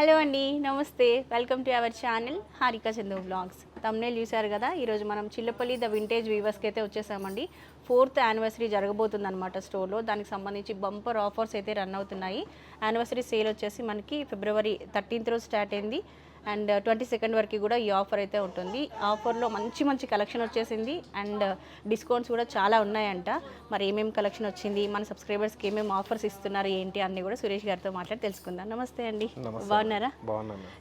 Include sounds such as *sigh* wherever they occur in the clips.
Hello అండి నమస్తే. Welcome to our channel Harika Chandu vlogs thumbnail చూశారు కదా ఈరోజు మనం చిల్లపల్లి ద వింటేజ్ వీవర్స్కి అయితే వచ్చేసామండి. ఫోర్త్ యానివర్సరీ జరగబోతుంది అనమాట స్టోర్లో దానికి సంబంధించి బంపర్ ఆఫర్స్ అయితే రన్ అవుతున్నాయి. యానివర్సరీ సేల్ వచ్చేసి మనకి ఫిబ్రవరి థర్టీన్త్ రోజు స్టార్ట్ అయింది. అండ్ ట్వంటీ సెకండ్ వరకు కూడా ఈ ఆఫర్ అయితే ఉంటుంది. ఆఫర్లో మంచి మంచి కలెక్షన్ వచ్చేసింది. అండ్ డిస్కౌంట్స్ కూడా చాలా ఉన్నాయంట. మరి ఏమేమి కలెక్షన్ వచ్చింది మన సబ్స్క్రైబర్స్కి ఏమేమి ఆఫర్స్ ఇస్తున్నారు ఏంటి అన్నీ కూడా సురేష్ గారితో మాట్లాడి తెలుసుకుందాం. నమస్తే అండి. బాగున్నారా?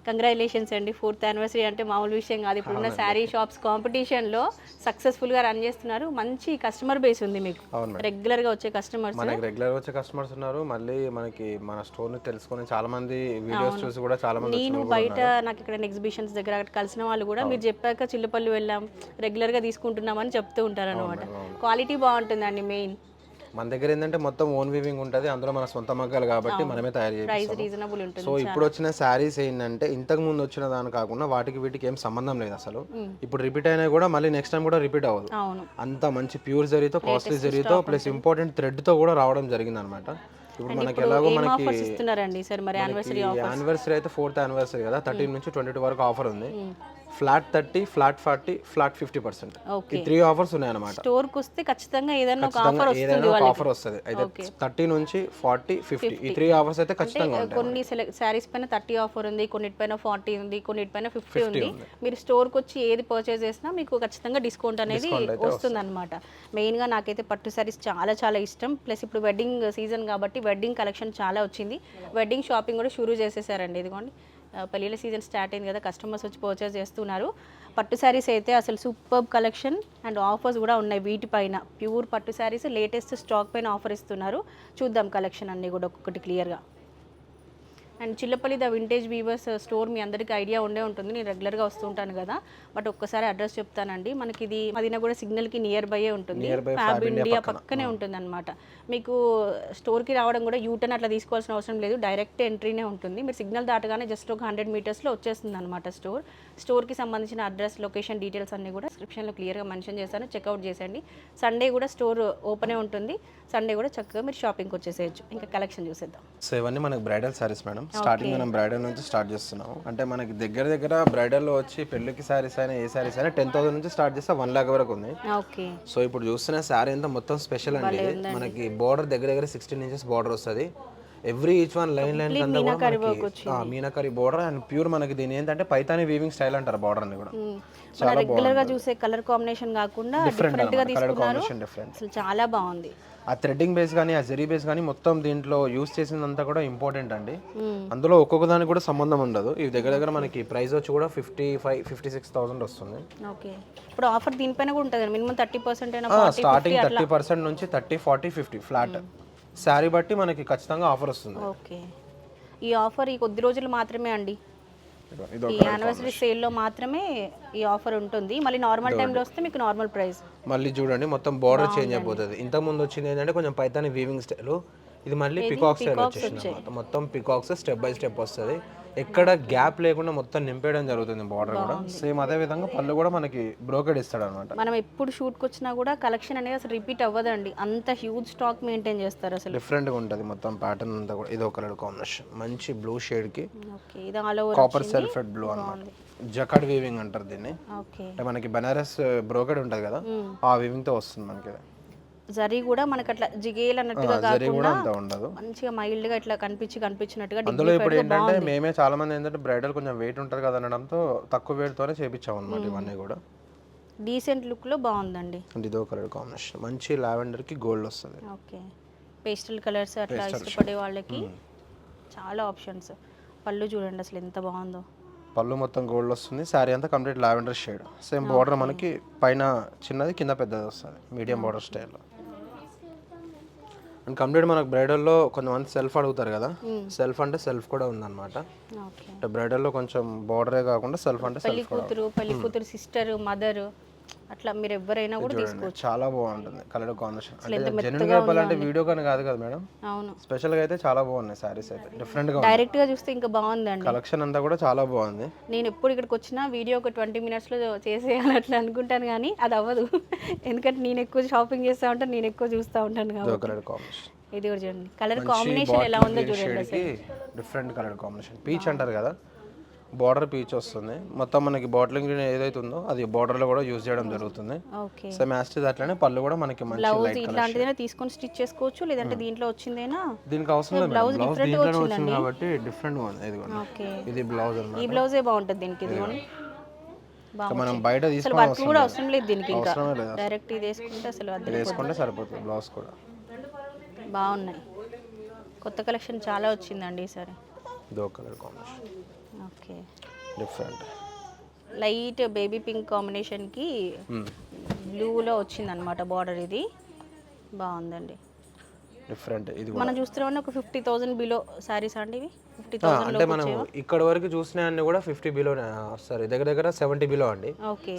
కంగ్రాచులేషన్స్ అండి. ఫోర్త్ యానివర్సరీ అంటే మామూలు విషయం కాదు. ఇప్పుడున్న శారీ షాప్స్ కాంపిటీషన్లో సక్సెస్ఫుల్గా రన్ చేస్తున్నారు. మంచి కస్టమర్ బేస్ ఉంది మీకు. రెగ్యులర్గా వచ్చే కస్టమర్స్? మనకి రెగ్యులర్ వచ్చే కస్టమర్స్ ఉన్నారు. మళ్ళీ మనకి మన స్టోర్ని తెలుసుకొని చాలా మంది వీడియోస్ చూసి కూడా చాలా మంది నేను బయట నాకు ఇక్కడ ఎగ్జిబిషన్స్ దగ్గర అక్కడ కలిసిన వాళ్ళు కూడా మీరు చెప్పాక చిల్లపల్లి వెళ్ళాం రెగ్యులర్గా తీసుకుంటున్నామని చెప్తూ ఉంటారు అనమాట క్వాలిటీ బాగుంటుందండి మెయిన్ మన దగ్గర ఏంటంటే మొత్తం ఓన్ వీవింగ్ ఉంటుంది అందులో మన సొంత మగ్గాలు కాబట్టి మనమే తయారు ఉంటుంది సో ఇప్పుడు వచ్చిన శారీస్ ఏంటంటే ఇంతకు ముందు వచ్చిన దాని కాకుండా వాటికి వీటికి ఏం సంబంధం లేదు అసలు. ఇప్పుడు రిపీట్ అయినా కూడా మళ్ళీ నెక్స్ట్ టైం కూడా రిపీట్ అవ్వదు. అంత మంచి ప్యూర్ జరీతో కాస్ట్లీ జరీతో ప్లస్ ఇంపార్టెంట్ థ్రెడ్తో కూడా రావడం జరిగింది అనమాట ఇప్పుడు మనకి ఎలాగో మనకి ఆఫర్స్ ఇస్తున్నారండి? సార్ మరి యానివర్సరీ యానివర్సరీ అయితే ఫోర్త్ యానివర్సరీ కదా థర్టీన్ నుంచి ట్వంటీ టూ వరకు ఆఫర్ ఉంది. Flat thirty flat forty flat fifty percent. ఈ త్రీ ఆఫర్స్ ఉన్నాయి అనమాట స్టోర్కి వస్తే ఖచ్చితంగా ఏదైనా ఒక ఆఫర్ వస్తుంది ఏదైనా ఒక ఆఫర్ వస్తుంది. అయితే థర్టీ నుంచి ఫార్టీ ఫిఫ్టీ. ఈ త్రీ ఆఫర్స్ అయితే ఖచ్చితంగా ఉంటాయి కొన్ని శారీస్ పైన థర్టీ ఆఫర్ ఉంది కొన్నిటిపైన ఫార్టీ ఉంది కొన్నిటిపైన ఫిఫ్టీ ఉంది. మీరు స్టోర్కి వచ్చి ఏది పర్చేస్ చేసినా మీకు ఖచ్చితంగా డిస్కౌంట్ అనేది వస్తుంది. అనమాట మెయిన్గా నాకైతే పట్టు శారీస్ చాలా చాలా ఇష్టం. ప్లస్ ఇప్పుడు వెడ్డింగ్ సీజన్ కాబట్టి వెడ్డింగ్ కలెక్షన్ చాలా వచ్చింది. వెడ్డింగ్ షాపింగ్ కూడా షురూ చేసేసారండి ఇదిగోండి. పెళ్ళిళ్ళ సీజన్ స్టార్ట్ అయింది కదా కస్టమర్స్ వచ్చి పర్చేస్ చేస్తున్నారు. పట్టు శారీస్ అయితే అసలు సూపర్ కలెక్షన్ అండ్ ఆఫర్స్ కూడా ఉన్నాయి వీటిపైన. ప్యూర్ పట్టు శారీస్ లేటెస్ట్ స్టాక్ పైన ఆఫర్ ఇస్తున్నారు. చూద్దాం కలెక్షన్ అన్నీ కూడా ఒక్కొక్కటి క్లియర్గా and Chillapalli the vintage weavers store మీ అందరికీ ఐడియా ఉండే ఉంటుంది. నేను రెగ్యులర్గా వస్తుంటాను కదా. బట్ ఒక్కసారి అడ్రస్ చెప్తానండి. మనకి ఇది మదీనా కూడా సిగ్నల్కి నియర్ బై ఉంటుంది. ఫ్యాబ్ ఇండియా పక్కనే. ఉంటుంది అనమాట మీకు స్టోర్కి రావడం కూడా యూటర్న్ అట్లా తీసుకోవాల్సిన అవసరం లేదు. డైరెక్ట్ ఎంట్రీనే ఉంటుంది. మీరు సిగ్నల్ దాటగానే జస్ట్ ఒక హండ్రెడ్ మీటర్స్లో వచ్చేస్తుంది అనమాట స్టోర్ స్టోర్కి సంబంధించిన అడ్రస్ లొకేషన్ డీటెయిల్స్ అన్నీ కూడా డిస్క్రిప్షన్లో క్లియర్గా మెన్షన్ చేశాను. చెక్అవుట్ చేసేయండి. సండే కూడా స్టోర్ ఓపెనే ఉంటుంది. సండే కూడా చక్కగా మీరు షాపింగ్కి వచ్చేసేయచ్చు. ఇంకా కలెక్షన్ చూసేద్దాం. సో ఇవన్నీ మనకి బ్రైడల్ సారీస్ మేడం స్టార్టింగ్ మనం బ్రైడల్ నుంచి స్టార్ట్ చేస్తున్నాము. అంటే మనకి దగ్గర దగ్గర బ్రైడల్లో వచ్చి పెళ్ళికి సారీస్ అయినా ఏ సారీస్ అయినా టెన్ థౌసండ్ నుంచి స్టార్ట్ చేస్తే వన్ లాక్ వరకు ఉంది. సో ఇప్పుడు చూస్తున్న శారీ అంతా మొత్తం స్పెషల్ అండి. మనకి బోర్డర్ దగ్గర దగ్గర సిక్స్టీన్ ఇంచెస్ బోర్డర్ వస్తుంది. Every each one line line meenakari border and pure మనకి దీని ఏంటంటే పైతాని వీవింగ్ స్టైల్ అంటారు బోర్డర్ అని కూడా. మన రెగ్యులర్గా చూసే కలర్ కాంబినేషన్ కాకుండా డిఫరెంట్గా తీసుకున్నారు. అసలు చాలా బాగుంది. ఆ థ్రెడ్డింగ్ బేస్ కానీ ఆ జరీ బేస్ కానీ మొత్తం దీంట్లో యూస్ చేసిందంతా కూడా ఇంపార్టెంట్ అండి. అందులో ఒక్కొక్క దానికి కూడా సంబంధం ఉండదు. ఇవి దగ్గర దగ్గర మనకి ప్రైస్ వచ్చి కూడా fifty five fifty six thousand వస్తుంది. ఓకే. ఇప్పుడు ఆఫర్ దీనిపైన కూడా ఉంటుంది minimum thirty percent starting thirty percent నుంచి thirty forty fifty flat sari బట్టి మనకి ఖచ్చితంగా ఆఫర్ వస్తుంది. ఓకే. ఈ ఆఫర్ ఈ కొద్ది రోజులు మాత్రమే అండి. ఈ యానివర్సరీ సేల్లో మాత్రమే ఈ ఆఫర్ ఉంటుంది. మళ్ళీ నార్మల్ టైంలో వస్తే మీకు నార్మల్ ప్రైస్ మళ్ళీ చూడండి మొత్తం బార్డర్ చేంజ్ అయిపోతుంది. ఇంతకు ముందు వచ్చింది ఏంటంటే కొంచెం పైతాని వీవింగ్ స్టైల్ ఇది మళ్ళీ పికాక్ స్టైల్ వచ్చేసింది మొత్తం పికాక్స్ స్టెప్ బై స్టెప్ వస్తుంది. ఎక్కడ గ్యాప్ లేకుండా మొత్తం నింపేయడం జరుగుతుంది బార్డర్ కూడా. సేమ్ అదే విధంగా పళ్ళు కూడా మనకి బ్రోకెడ్ ఇస్తాడు అనమాట మనం ఎప్పుడు షూట్కి వచ్చినా కూడా కలెక్షన్ అనేది అసలు రిపీట్ అవ్వదండి. అంత హ్యూజ్ స్టాక్ మెయింటైన్ చేస్తారు అసలు. డిఫరెంట్గా ఉంటుంది మొత్తం ప్యాటర్న్ అంతా కూడా. ఇది ఒక కలర్ కాంబినేషన్. మంచి బ్లూ షేడ్కి ఓకే. ఇది ఆల్ ఓవర్ కాపర్ సెల్ఫెడ్ బ్లూ అనమాట జకాడ్ వీవింగ్ అంటారు దీన్ని. ఓకే. అంటే మనకి బనారస్ బ్రోకెడ్ ఉంటుంది కదా ఆ వీవింగ్తో వస్తుంది మనకి. జరీ కూడా మనకి అట్లా జిగేల్ అన్నట్టుగా కాకుండా అంత ఉండదు. మంచిగా మైల్డ్గా ఇట్లా కనిపించి కనిపించినట్టుగా అందులో ఇప్పుడు ఏంటంటే మేమే చాలా మంది ఏంటంటే బ్రైడల్ కొంచెం వెయిట్ ఉంటుంది కదా అనడంతో తక్కువ weight తోనే చేపించాం అనమాట ఇవన్నీ కూడా. డీసెంట్ లుక్లో బాగుందండి. ఇదో కలర్ కాంబినేషన్ మంచి లావెండర్కి గోల్డ్ వస్తుంది. ఓకే. పేస్టల్ కలర్స్ అట్లా ఇష్టపడే వాళ్ళకి చాలా ఆప్షన్స్ పళ్ళు చూడండి అసలు ఎంత బాగుందో. పళ్ళు మొత్తం గోల్డ్ వస్తుంది. శారీ అంతా complete lavender shade same border మనకి పైన చిన్నది కింద పెద్దది వస్తుంది. మీడియం బార్డర్ స్టైల్లో అండ్ కంప్లీట్ మనకు బ్రైడల్లో కొంతమంది సెల్ఫ్ అడుగుతారు కదా? సెల్ఫ్ అంటే సెల్ఫ్ కూడా ఉందన్నమాట. అంటే బ్రైడల్లో కొంచెం బార్డరే కాకుండా సెల్ఫ్ అంటే పెళ్ళి కూతురు పెళ్ళి కూతురు సిస్టర్ మదర్ అట్లా మీరు ఎవరైనా కూడా చూడండి చాలా బాగుంటుంది కలర్ కాంబినేషన్. అంటే జెన్యున్గా చెప్పాలంటే వీడియో కానీ కాదు కదా మేడం? అవును. స్పెషల్గా అయితే చాలా బాగున్నాయి సారీస్ అయితే. డిఫరెంట్గా డైరెక్ట్గా చూస్తే ఇంకా బాగుందండి. కలెక్షన్ అంతా కూడా చాలా బాగుంది. నేను ఎప్పుడు ఇక్కడికి వచ్చినా వీడియో ఒక ట్వంటీ మినిట్స్లో చేసేయాలి అట్లా అనుకుంటాను కానీ అది అవ్వదు. ఎందుకంటే నేను ఎక్కువ షాపింగ్ చేస్తూ ఉంటాను నేను ఎక్కువ చూస్తూ ఉంటాను కాబట్టి. కలర్ కాంబినేషన్ ఇది కూడా చూడండి. కలర్ కాంబినేషన్ ఎలా ఉందో చూడండి డిఫరెంట్ కలర్ కాంబినేషన్ పీచ్ అంటారు కదా? బార్డర్ పీచ్ వస్తుంది. మొత్తం మనకి బాటిలింగ్ గ్రీన్ ఏదైతే ఉందో అది బార్డర్లో కూడా యూజ్ చేయడం జరుగుతుంది. ఓకే. సో మ్యాస్టిజ్ అట్లనే పళ్ళు కూడా మనకి మంచి ఇట్లాంటిదైనా తీసుకొని స్టిచ్ చేసుకోవచ్చు లేదంటే దీంట్లో వచ్చిందేనా? దీనికి అవసరం లేదు బ్లౌజ్ దీంట్లోనే వచ్చింది కాబట్టి డిఫరెంట్ ఉంది ఇది కూడా. ఓకే. ఇది బ్లౌజ్ ఈ బ్లౌజే బాగుంటుంది దీనికి ఇది మనం బయట వర్క్ కూడా అవసరం లేదు దీనికి ఇంకా. డైరెక్ట్ ఇది వేసుకుంటే అసలు అది వేసుకుంటే సరిపోతుంది బ్లౌజ్ కూడా. బాగున్నాయి. కొత్త కలెక్షన్ చాలా వచ్చిందండి ఈసారి. ఇదో colour combination. Okay. Different light baby pink కాంబినేషన్కి బ్లూలో వచ్చిందనమాట బార్డర్ ఇది. బాగుందండి. డిఫరెంట్ ఇది మనం చూస్తున్నామని ఒక ఫిఫ్టీ థౌసండ్ బిలో శారీస్ అండి ఇవి? ఫిఫ్టీ అంటే మనం ఇక్కడ వరకు చూసిన అన్ని కూడా ఫిఫ్టీ బిలో వస్తారు దగ్గర దగ్గర సెవెంటీ బిలో అండి.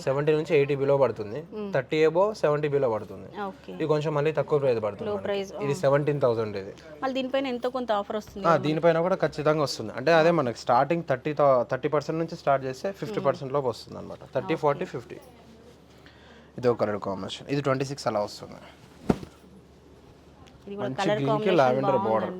సెవెంటీ నుంచి ఎయిటీ బిలో పడుతుంది. థర్టీ ఏబో సెవెంటీ బిలో పడుతుంది. ఇది కొంచెం మళ్ళీ తక్కువ ప్రైస్ పడుతుంది ఇది సెవెంటీన్ థౌసండ్ ఇది. మళ్ళీ దీనిపైన ఎంతో కొంత ఆఫర్ వస్తుంది దీనిపైన కూడా ఖచ్చితంగా వస్తుంది. అంటే అదే మనకి స్టార్టింగ్ థర్టీ థర్టీ పర్సెంట్ నుంచి స్టార్ట్ చేస్తే ఫిఫ్టీ పర్సెంట్ లోపు వస్తుంది అనమాట థర్టీ ఫార్టీ ఫిఫ్టీ ఇది ఒక కలర్ కాంబినేషన్ ఇది ట్వంటీ సిక్స్ అలా వస్తుంది. మంచి గ్రీన్కి లావెండర్ బార్డర్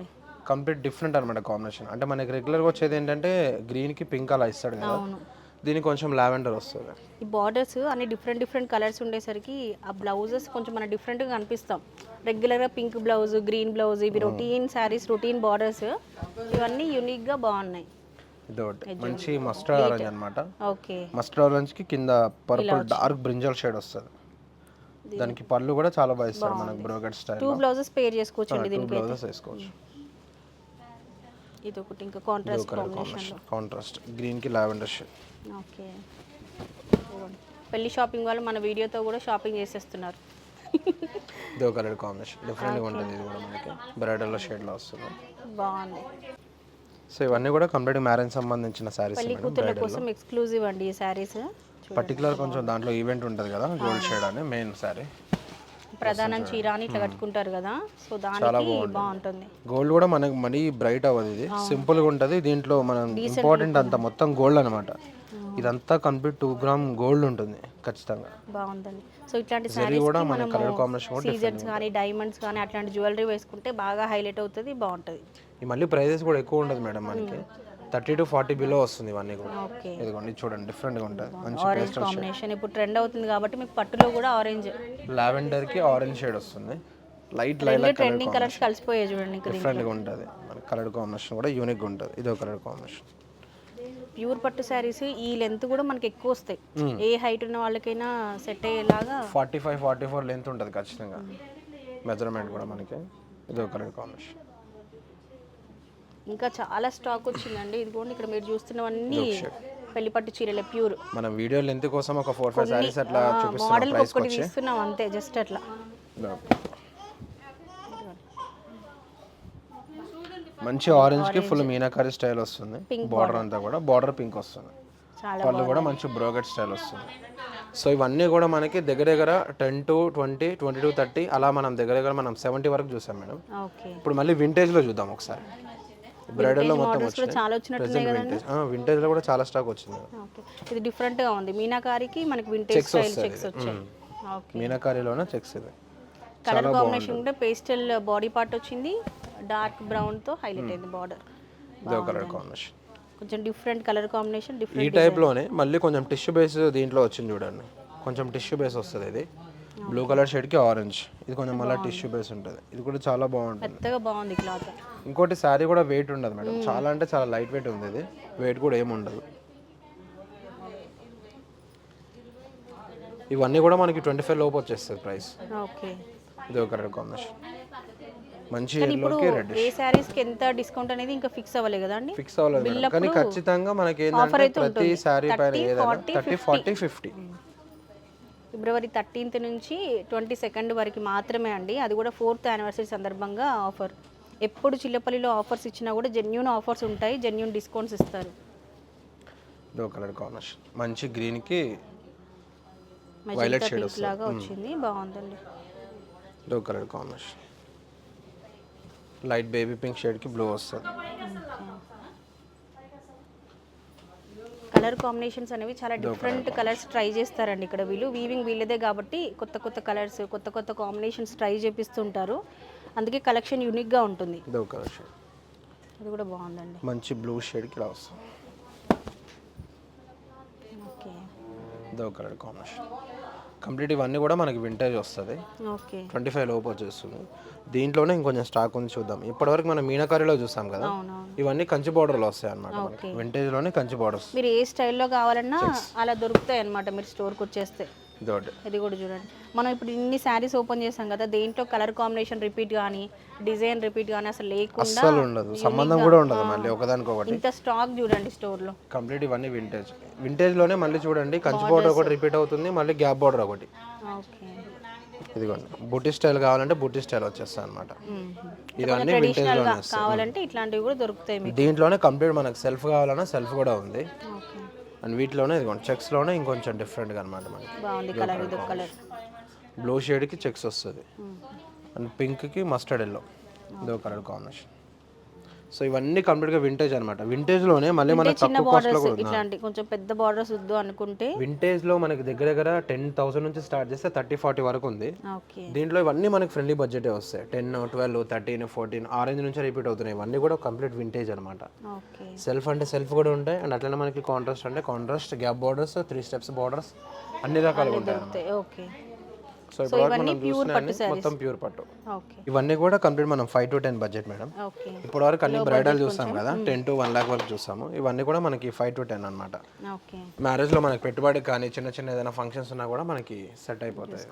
కంప్లీట్ డిఫరెంట్ అనమాట కాంబినేషన్. అంటే మనకి రెగ్యులర్గా వచ్చేది ఏంటంటే గ్రీన్కి పింక్ అలా ఇస్తాడు కదా. అవును. దీనికి కొంచెం లావెండర్ వస్తుంది. ఈ బార్డర్స్ అన్ని డిఫరెంట్ డిఫరెంట్ కలర్స్ ఉండేసరికి ఆ బ్లౌజెస్ కొంచెం మన డిఫరెంట్గా కనిపిస్తాం. రెగ్యులర్గా పింక్ బ్లౌజ్ గ్రీన్ బ్లౌజ్ ఇవి రొటీన్ శారీస్ రొటీన్ బార్డర్స్ ఇవన్నీ యూనిక్గా బాగున్నాయి. మంచి మస్టర్డ్ ఆరెంజ్ అనమాట ఓకే మస్టర్డ్ ఆరెంజ్కి కింద పర్పుల్ డార్క్ బ్రింజల్ షేడ్ వస్తుంది. దానికి పళ్ళు కూడా చాలా బాగా ఇస్తారు మనకి brocade style two blouses pair చేసుకోవచ్చు అండి దీనికి బ్లౌజెస్ వేసుకోవచ్చు. ఇది ఒకటి ఇంకా కాంట్రాస్ట్ కాంబినేషన్ కాంట్రాస్ట్ గ్రీన్కి లావెండర్ షేడ్ ఓకే. పెళ్ళి షాపింగ్ వాళ్ళు మన వీడియోతో కూడా షాపింగ్ చేసేస్తున్నారు. ఇది ఒక కలర్ కాంబినేషన్ డిఫరెంట్గా ఉంటుంది ఇది కూడా మనకి. బ్రైడల్లో షేడ్లో వస్తుంది. బాగుంది. సో ఇవన్నీ కూడా కంప్లీట్ మ్యారేజ్ సంబంధించిన శారీస్ పెళ్ళి కూతుర్ల కోసం ఎక్స్క్లూజివ్ అండి ఈ శారీస్ పర్టికులర్ కొంచెం దాంట్లో ఈవెంట్ ఉంటుంది కదా గోల్డ్ షేడ్ అని మెయిన్ శారీ ప్రధానం చీర అని ఇట్లా కట్టుకుంటారు కదా. సో దానికి బాగుంటుంది. గోల్డ్ కూడా మనకి మరీ బ్రైట్ అవ్వదు ఇది. సింపుల్గా ఉంటుంది. దీంట్లో మనం ఇంపార్టెంట్ అంత మొత్తం గోల్డ్ అనమాట ఇదంతా కంప్లీట్ టూ గ్రామ్ గోల్డ్ ఉంటుంది ఖచ్చితంగా. బాగుందండి సో ఇట్లాంటి శారీస్ కూడా మన కలర్ కాంబినేషన్ కూడా సీజర్స్ కానీ డైమండ్స్ కానీ అట్లాంటి జ్యువెలరీ వేసుకుంటే బాగా హైలైట్ అవుతుంది బాగుంటుంది. ఈ మళ్ళీ ప్రైజెస్ కూడా ఎక్కువ ఉండదు మేడం మనకి. థర్టీ టు ఫార్టీ బిలో వస్తుంది ఇవన్నీ కూడా. ఓకే. ఇదిగోండి ఇది చూడండి డిఫరెంట్గా ఉంటుంది. మంచి ఆరెంజ్ కాంబినేషన్ ఇప్పుడు ట్రెండ్ అవుతుంది కాబట్టి మీకు పట్టులో కూడా ఆరెంజ్ లావెండర్కి ఆరెంజ్ షేడ్ వస్తుంది. లైట్ లైలా కలర్ ట్రెండింగ్ కలర్స్ కలిసిపోయాయి చూడండి ఇంకా డిఫరెంట్గా ఉంటుంది. మన కలర్ కాంబినేషన్ కూడా యూనిక్గా ఉంటుంది. ఇదో కలర్ కాంబినేషన్ ప్యూర్ పట్టు శారీస్ ఈ లెంత్ కూడా మనకి ఎక్కువ వస్తాయి. ఏ హైట్ ఉన్న వాళ్ళకైనా సెట్ అయ్యేలాగా forty five forty four length ఉంటుంది ఖచ్చితంగా. మెజర్మెంట్ కూడా మనకి. ఇదో కలర్ కాంబినేషన్ ఇంకా చాలా స్టాక్ వచ్చిందండి. ఇదిగోండి ఇక్కడ మీరు చూస్తున్నవన్నీ పెళ్ళి పట్టు చీరలే ప్యూర్. మన వీడియో లెంత్ కోసం ఒక ఫోర్ ఫైవ్ సారీస్ అట్లా చూపిస్తున్నాం మోడల్ ఒక్కటి తీస్తున్నాం అంతే జస్ట్ అట్లా. మంచి ఆరెంజ్కి ఫుల్ మీనాకారి స్టైల్ వస్తుంది. బార్డర్ అంతా కూడా బార్డర్ పింక్ వస్తుంది. చాలా పళ్ళు కూడా మంచి బ్రోకెట్ స్టైల్ వస్తుంది. సో ఇవన్నీ కూడా మనకి దగ్గర దగ్గర ten to twenty twenty to thirty అలా మనం దగ్గర దగ్గర మనం సెవెంటీ వరకు చూసాం మేడం. ఇప్పుడు మళ్ళీ vintage లో చూద్దాం ఒకసారి. బ్రైడల్లో మొత్తం చాలా వచ్చినట్టున్నాయి ప్రెసెంట్ వింటేజ్ వింటేజ్లో కూడా చాలా స్టాక్ వచ్చింది. ఓకే ఇది డిఫరెంట్గా ఉంది. మీనాకారికి మనకి వింటేజ్ స్టైల్ చెక్స్ వచ్చాయి. ఓకే మీనాకారిలోనే చెక్స్ ఇది. కలర్ కాంబినేషన్ కూడా పేస్టల్ బాడీ పార్ట్ వచ్చింది. డార్క్ బ్రౌన్తో హైలైట్ అయింది బార్డర్ ఇదో కలర్ కాంబినేషన్ కొంచెం డిఫరెంట్ కలర్ కాంబినేషన్ ఈ డిఫరెంట్ టైప్లోనే మళ్ళీ కొంచెం టిష్యూ బేస్ దీంట్లో వచ్చింది చూడండి. కొంచెం టిష్యూ బేస్ వస్తుంది ఇది. బ్లూ కలర్ షేడ్కి ఆరెంజ్. ఇది కొంచెం మళ్ళీ టిష్యూ బేస్ ఉంటుంది. ఇది కూడా చాలా బాగుంటుంది. మెత్తగా బాగుంది క్లాత్. ఇంకోటి శారీ కూడా వెయిట్ ఉండదు మేడం. చాలా అంటే చాలా లైట్ వెయిట్ ఉంది ఇది. వెయిట్ కూడా ఏమి ఉండదు. ఇవన్నీ కూడా మనకి ట్వంటీ ఫైవ్ లోపు వచ్చేస్తుంది ప్రైస్ ఓకే. ఇది ఒక కలర్ కాంబినేషన్ మంచి ఎల్లోకి రెడ్ ఏ శారీస్కి ఎంత డిస్కౌంట్ అనేది ఇంకా ఫిక్స్ అవ్వలే కదండి ఫిక్స్ అవ్వలేదు కానీ ఖచ్చితంగా మనకి ఏంటంటే ప్రతి శారీ పైన ఏదైనా thirty forty fifty February thirteenth నుంచి ట్వంటీ సెకండ్ వరకు మాత్రమే అండి. అది కూడా ఫోర్త్ యానివర్సరీ సందర్భంగా ఆఫర్ ఎప్పుడు చిల్లపల్లిలో ఆఫర్స్ ఇచ్చినా కూడా జెన్యున్ ఆఫర్స్ ఉంటాయి జెన్యున్ డిస్కౌంట్స్ ఇస్తారు. Colour combination. మంచి గ్రీన్కి మెజెంటా పింక్ లాగా వచ్చింది బాగుందండి. Colour combination. Light baby pink షేడ్కి blue వస్తుంది. కలర్ కాంబినేషన్స్ అనేవి చాలా డిఫరెంట్ కలర్స్ ట్రై చేస్తారండి ఇక్కడ వీళ్ళు. వీవింగ్ వీళ్ళదే కాబట్టి కొత్త కొత్త కలర్స్ కొత్త కొత్త కాంబినేషన్స్ ట్రై చేపిస్తుంటారు. అందుకే కలెక్షన్ యూనిక్గా ఉంటుంది. షేడ్. అది కూడా బాగుందండి. మంచి బ్లూ షేడ్కి ఇలా వస్తుంది. ఓకే. Colour combination. కంప్లీట్ ఇవన్నీ కూడా మనకి వింటేజ్ వస్తుంది. ఓకే. ట్వంటీ ఫైవ్ లోపు వచ్చేస్తుంది. దీంట్లోనే ఇంకొంచెం స్టాక్ ఉంది చూద్దాం. ఇప్పటివరకు మనం మీనాకారిలో చూసాం కదా? ఇవన్నీ కంచి బార్డర్లో వస్తాయి అనమాట వింటేజ్లోనే కంచి బార్డర్స్ మీరు ఏ స్టైల్లో కావాలన్నా అలా దొరుకుతాయి అన్నమాట మీరు స్టోర్కి వచ్చేస్తే. ఇది కూడా చూడండి. మనం ఇప్పుడు ఇన్ని శారీస్ ఓపెన్ చేసాం కదా దేంట్లో కలర్ కాంబినేషన్ రిపీట్ కానీ డిజైన్ రిపీట్ కానీ అసలు లేకుండా అస్సలు ఉండదు. సంబంధం కూడా ఉండదు మళ్ళీ ఒకదానికొకటి. ఇంత స్టాక్ చూడండి స్టోర్లో. కంప్లీట్ ఇవన్నీ వింటేజ్ వింటేజ్లోనే మళ్ళీ చూడండి కంచి బార్డర్ ఒకటి రిపీట్ అవుతుంది మళ్ళీ గ్యాప్ బార్డర్ ఒకటి. ఓకే. ఇదిగోండి. బుట్టి స్టైల్ కావాలంటే బుట్టి స్టైల్ వచ్చేస్తాయి అనమాట ఇవన్నీ వస్తాయి. కావాలంటే ఇట్లాంటివి కూడా దొరుకుతాయి దీంట్లోనే కంప్లీట్ మనకు సెల్ఫ్ కావాలన్నా సెల్ఫ్ కూడా ఉంది. అండ్ వీటిలోనే ఇదిగోండి చెక్స్లోనే ఇంకొంచెం డిఫరెంట్గా అనమాట మనకి. బాగుంది కలర్ ఇది కలర్ బ్లూ షేడ్కి చెక్స్ వస్తుంది. అండ్ పింక్కి మస్టర్డ్ ఎల్లో ఇదో కలర్ కాంబినేషన్ సో ఇవన్నీ కంప్లీట్గా వింటేజ్ అనమాట వింటేజ్లోనే మళ్ళీ మనకి తక్కువ కాస్ట్లో బార్డర్స్ కూడా ఇట్లాంటి కొంచెం పెద్ద బార్డర్స్ వద్దు అనుకుంటే వింటేజ్లో మనకి దగ్గర దగ్గర టెన్ థౌసండ్ నుంచి స్టార్ట్ చేస్తే థర్టీ ఫార్టీ వరకు ఉంది. ఓకే. దీంట్లో ఇవన్నీ మనకి ఫ్రెండ్లీ బడ్జెటే వస్తాయి. Ten twelve thirteen fourteen orange నుంచి రిపీట్ అవుతున్నాయి. ఇవన్నీ కూడా కంప్లీట్ వింటేజ్ అనమాట ఓకే. సెల్ఫ్ అంటే సెల్ఫ్ కూడా ఉంటాయి. అండ్ అట్లనే మనకి కాంట్రాస్ట్ అంటే contrast gap borders three steps borders అన్ని రకాలుగా ఉంటాయి ఓకే. సో ఇప్పుడు మనం చూసిన మొత్తం ప్యూర్ పట్టు. ఇవన్నీ కూడా కంప్లీట్ మనం five to ten budget madam okay ఇప్పటి వరకు అన్ని బ్రైడల్ చూసాం కదా టెన్ టు వన్ లాక్ వరకు చూసాము ఇవన్నీ కూడా మనకి ఫైవ్ టు టెన్ అనమాట మ్యారేజ్లో మనకి పెట్టుబడి కానీ చిన్న చిన్న ఏదైనా ఫంక్షన్స్ ఉన్నా కూడా మనకి సెట్ అయిపోతాయి.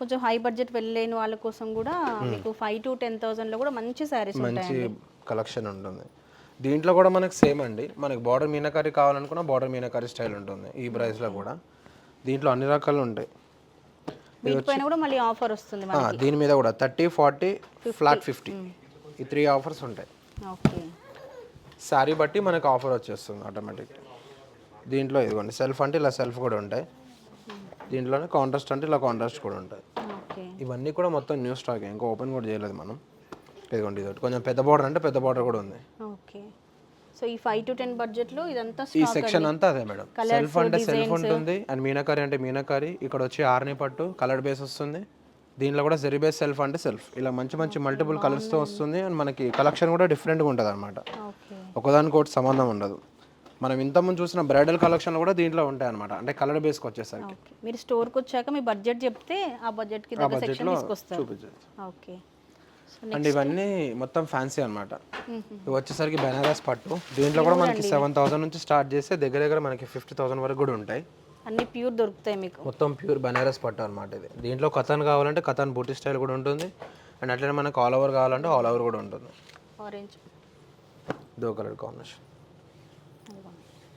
కొంచెం హై బడ్జెట్ వెళ్ళలేని వాళ్ళ కోసం కూడా మీకు ఫైవ్ టు టెన్ థౌసండ్లో కూడా మంచి శారీస్ మంచి కలెక్షన్ ఉంటుంది. దీంట్లో కూడా మనకి సేమ్ అండి. మనకి బార్డర్ మీనాకారి కావాలనుకున్న బార్డర్ మీనాకారి స్టైల్ ఉంటుంది ఈ ప్రైస్లో కూడా. దీంట్లో అన్ని రకాలు ఉంటాయి. వీటిపైన కూడా మళ్ళీ ఆఫర్ వస్తుంది దీని మీద కూడా థర్టీ ఫార్టీ ఫ్లాట్ ఫిఫ్టీ. ఈ త్రీ ఆఫర్స్ ఉంటాయి. ఓకే. శారీ బట్టి మనకు ఆఫర్ వచ్చేస్తుంది ఆటోమేటిక్ దీంట్లో ఇదిగోండి సెల్ఫ్ అంటే ఇలా సెల్ఫ్ కూడా ఉంటాయి. దీంట్లోనే కాంట్రాస్ట్ అంటే ఇలా కాంట్రాస్ట్ కూడా ఉంటాయి. ఇవన్నీ కూడా మొత్తం న్యూ స్టాక్ ఇంకా ఓపెన్ కూడా చేయలేదు మనం. ఇదిగోండి ఇది కొంచెం పెద్ద బార్డర్ అంటే పెద్ద బార్డర్ కూడా ఉంది. ఓకే. సో ఈ ఫైవ్ టు టెన్ బడ్జెట్లో ఇదంతా ఈ సెక్షన్ అంతా అదే మేడం. సెల్ఫ్ అంటే సెల్ఫ్ ఉంటుంది అండ్ మీనాకారి అంటే మీనాకారి ఇక్కడ వచ్చి ఆర్ని పట్టు కలర్ బేస్ వస్తుంది. దీంట్లో కూడా జెరీ బేస్ సెల్ఫ్ అంటే సెల్ఫ్ ఇలా మంచి మంచి మల్టిపుల్ కలర్స్తో వస్తుంది అండ్ మనకి కలెక్షన్ కూడా డిఫరెంట్గా ఉంటుంది అనమాట ఒకదానికి ఒకటి సంబంధం ఉండదు. మనం ఇంతకుముందు చూసిన బ్రైడల్ కలెక్షన్ కూడా దీంట్లో ఉంటాయి అనమాట అంటే కలర్ బేస్కి వచ్చేసరికి. మీరు స్టోర్కి వచ్చాక మీ బడ్జెట్ చెప్తే ఆ బడ్జెట్కి చూపించదు ఓకే అండ్ ఇవన్నీ మొత్తం ఫ్యాన్సీ అనమాట ఇవి వచ్చేసరికి బెనారస్ పట్టు. దీంట్లో కూడా మనకి సెవెన్ థౌసండ్ నుంచి స్టార్ట్ చేస్తే దగ్గర దగ్గర మనకి ఫిఫ్టీ థౌసండ్ వరకు కూడా ఉంటాయి. అన్ని ప్యూర్ దొరుకుతాయి మీకు. మొత్తం ప్యూర్ బెనారస్ పట్టు అనమాట ఇది. దీంట్లో కథన్ కావాలంటే కథన్ బూటీ స్టైల్ కూడా ఉంటుంది. అండ్ అట్లనే మనకు ఆల్ ఓవర్ కావాలంటే ఆల్ ఓవర్ కూడా ఉంటుంది. ఆరెంజ్ దో కలర్ కాంబినేషన్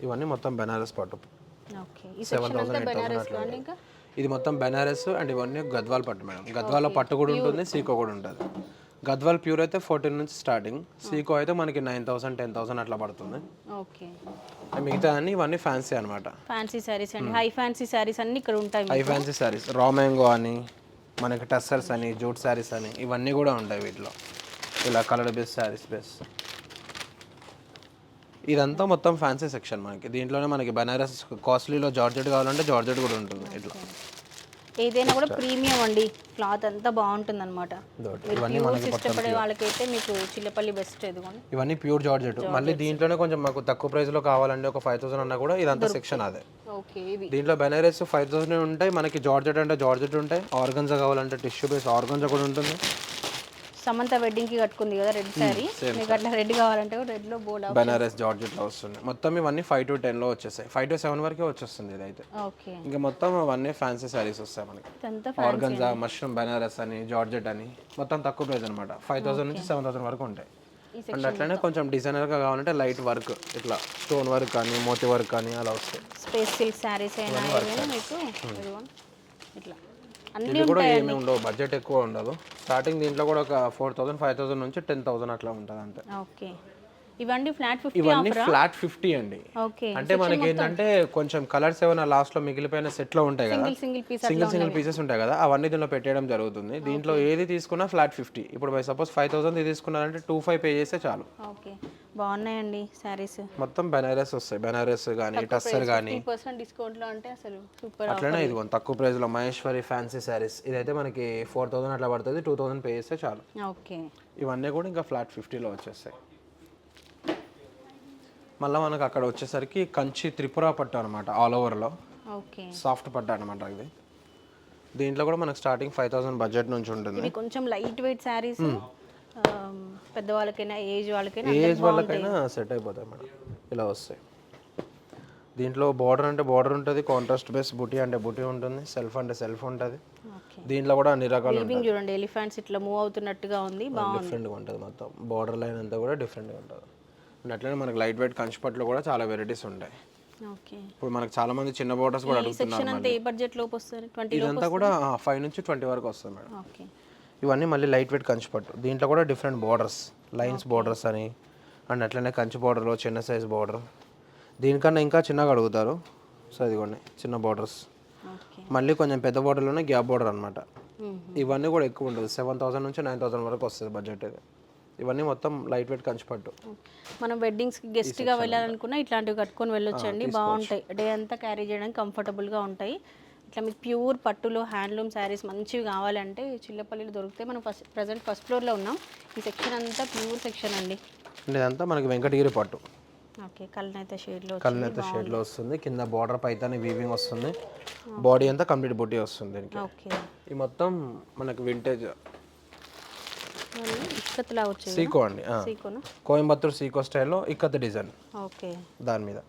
ఇవన్నీ మొత్తం బెనారస్ పట్టు. అంతా బెనారస్ కానీ ఇంకా? ఇది మొత్తం బెనారస్ అండ్ ఇవన్నీ గద్వాల్ పట్టు మేడం. గద్వాల పట్టు కూడా ఉంటుంది సీకో కూడా ఉంటుంది. గద్వాల్ ప్యూర్ అయితే ఫోర్టీన్ నుంచి స్టార్టింగ్ సీకో అయితే మనకి నైన్ థౌసండ్ టెన్ థౌసండ్ అట్లా పడుతుంది. ఓకే. మిగతా అన్ని ఇవన్నీ ఫ్యాన్సీ అనమాట ఫ్యాన్సీ అండి. హై ఫ్యాన్సీ శారీస్ అన్ని ఇక్కడ ఉంటాయి high fancy saris raw mango అని మనకి టస్సర్స్ అని జూట్ శారీస్ అని ఇవన్నీ కూడా ఉంటాయి వీటిలో. ఇలా కలర్ బేస్ శారీస్ బేస్ ఇదంతా మొత్తం ఫ్యాన్సీ సెక్షన్ మనకి. దీంట్లోనే మనకి బనారస్ కాస్ట్లీలో జార్జెట్ కావాలంటే జార్జెట్ కూడా ఉంటుంది ఇట్లా. ఏదైనా కూడా ప్రీమియం అండి. క్లాత్ అంతా బాగుంటుంది అనమాట ఇష్టపడే వాళ్ళకైతే మీకు చిల్లపల్లి బెస్ట్ ఇవన్నీ ప్యూర్ జార్జెట్ మళ్ళీ దీంట్లోనే కొంచెం మాకు తక్కువ ప్రైస్లో కావాలంటే ఒక ఫైవ్ థౌసండ్ అన్నా కూడా ఇదంతా సెక్షన్ అదే. దీంట్లో బెనారస్ ఫైవ్ థౌసండ్ ఉంటాయి మనకి జార్జెట్ అంటే జార్జెట్ ఉంటాయి ఆర్గన్జా కావాలంటే టిష్యూ బేస్ ఆర్గన్జా కూడా ఉంటుంది. సమంత వెడ్డింగ్కి కట్టుకుంది కదా రెడ్ శారీ మీకు అట్లా రెడ్ కావాలంటే రెడ్లో బోర్డ్ బెనారస్ జార్జెట్లో వస్తుంది మొత్తం ఇవన్నీ ఫైవ్ టు టెన్లో వచ్చేస్తాయి. ఫైవ్ టు సెవెన్ వరకే వచ్చేస్తుంది ఇదైతే. ఓకే ఇంకా మొత్తం అవన్నీ ఫ్యాన్సీ శారీస్ వస్తాయి మనకి. ఆర్గన్జా మష్రూమ్ బెనారస్ అని జార్జెట్ అని మొత్తం తక్కువ ప్రైస్ అనమాట ఫైవ్ థౌసండ్ నుంచి సెవెన్ థౌసండ్ వరకు ఉంటాయి. అండ్ అట్లనే కొంచెం డిజైనర్గా కావాలంటే లైట్ వర్క్ ఇట్లా స్టోన్ వర్క్ కానీ మోతి వర్క్ కానీ అలా వస్తాయి. స్పేస్ సిల్క్ శారీస్ అయినా మీకు. ఇట్లా. అన్ని కూడా ఏమీ ఉండవు. బడ్జెట్ ఎక్కువ ఉండదు. స్టార్టింగ్ దీంట్లో కూడా ఒక ఫోర్ థౌసండ్ ఫైవ్ థౌసండ్ నుంచి టెన్ థౌసండ్ అట్లా ఉంటుంది అంతే ఓకే. ఇవన్నీ ఫ్లాట్ ఫిఫ్టీ ఇవన్నీ ఫ్లాట్ ఫిఫ్టీ అండి. అంటే మనకి ఏంటంటే కొంచెం కలర్స్ ఏమైనా లాస్ట్లో మిగిలిపోయిన సెట్లో ఉంటాయి కదా. Single single piece single single pieces ఉంటాయి కదా. అవన్నీ దీనిలో పెట్టేయడం జరుగుతుంది. దీంట్లో ఏది తీసుకున్నా ఫ్లాట్ ఫిఫ్టీ ఇప్పుడు సపోజ్ ఫైవ్ థౌసండ్ తీసుకున్నారంటే టూ ఫైవ్ పే చేస్తే చాలు. ఓకే బాగున్నాయండి శారీస్ మొత్తం బెనారస్ వస్తాయి. బెనారస్ కానీ టస్సర్ కానీ పర్సెంట్ డిస్కౌంట్లో అంటే అసలు సూపర్ అట్లనే ఇది తక్కువ ప్రైస్లో మహేశ్వరి ఫ్యాన్సీ శారీస్ ఇదైతే మనకి ఫోర్ థౌసండ్ అట్లా పడుతుంది. టూ థౌసండ్ పే చేస్తే చాలు. ఓకే ఇవన్నీ కూడా ఇంకా ఫ్లాట్ ఫిఫ్టీలో వచ్చేస్తాయి. మళ్ళీ మనకు అక్కడ వచ్చేసరికి కంచి త్రిపుర పట్టు అనమాట ఆల్ ఓవర్లో ఓకే. సాఫ్ట్ పట్టు అనమాట ఇది. దీంట్లో కూడా మనకు స్టార్టింగ్ ఫైవ్ థౌసండ్ బడ్జెట్ నుంచి ఉంటుంది. కొంచెం లైట్ వెయిట్ శారీస్ పెద్దవాళ్ళకైనా ఏజ్ వాళ్ళకైనా ఏజ్ వాళ్ళకైనా సెట్ అయిపోతాయి మేడం. ఇలా వస్తాయి. దీంట్లో బార్డర్ అంటే బార్డర్ ఉంటుంది కాంట్రాస్ట్ బేస్ బుటీ అంటే బుటీ ఉంటుంది సెల్ఫ్ అంటే సెల్ఫ్ ఉంటుంది. దీంట్లో కూడా అన్ని రకాలు చూడండి ఎలిఫెంట్స్ ఇట్లా మూవ్ అవుతున్నట్టుగా ఉంది డిఫరెంట్గా ఉంటుంది మొత్తం. బార్డర్ లైన్ అంతా కూడా డిఫరెంట్గా ఉంటుంది. అండ్ అట్లనే మనకి లైట్ వెయిట్ కంచిపట్లో కూడా చాలా వెరైటీస్ ఉంటాయి. ఓకే. ఇప్పుడు మనకు చాలా మంది చిన్న బార్డర్స్ కూడా అడుగుతున్నారు సెక్షన్ అంతా ఏ బడ్జెట్ లోపు వస్తుంది? ట్వంటీ ఇదంతా కూడా ఫైవ్ నుంచి ట్వంటీ వరకు వస్తుంది మేడం. ఓకే. ఇవన్నీ మళ్ళీ లైట్ వెయిట్ కంచి పట్టు. దీంట్లో కూడా డిఫరెంట్ బార్డర్స్ లైన్స్ బార్డర్స్ అని అండ్ అట్లనే కంచి బార్డర్లో చిన్న సైజ్ బార్డర్. దీనికన్నా ఇంకా చిన్నగా అడుగుతారు. సో ఇదిగోండి చిన్న బార్డర్స్. ఓకే. మళ్ళీ కొంచెం పెద్ద బార్డర్లోనే గ్యాప్ బార్డర్ అనమాట ఇవన్నీ కూడా ఎక్కువ ఉండదు. సెవెన్ థౌసండ్ నుంచి నైన్ థౌసండ్ వరకు వస్తుంది బడ్జెట్ ఇది. ఇవన్నీ మొత్తం లైట్ వెయిట్ కంచి పట్టు మనం వెడ్డింగ్స్కి గెస్ట్గా వెళ్ళాలనుకున్నా ఇట్లాంటివి కట్టుకొని వెళ్ళొచ్చండి. బాగుంటాయి. డే అంతా క్యారీ చేయడానికి కంఫర్టబుల్గా ఉంటాయి. ఇట్లా మీకు ప్యూర్ పట్టులో హ్యాండ్లూమ్ శారీస్ మంచివి కావాలంటే చిల్లపల్లిలో దొరుకుతాయి మనం ఫస్ట్ ప్రజెంట్ ఫస్ట్ ఫ్లోర్లో ఉన్నాం. ఈ సెక్షన్ అంతా ప్యూర్ సెక్షన్ అండి. ఇదంతా మనకి వెంకటగిరి పట్టు. ఓకే కలనైతే షేడ్లో కళ్ళనైతే షేడ్లో వస్తుంది. కింద బార్డర్ పైతాని వీవింగ్ వస్తుంది. బాడీ అంతా కంప్లీట్ బుట్టి వస్తుంది దీనికి. ఓకే ఈ మొత్తం మనకి వింటేజ్ సీకో అండి కోయంబత్తూర్ సీకో స్టైల్లో ఇక్కత్ డిజైన్. ఓకే. దాని మీద.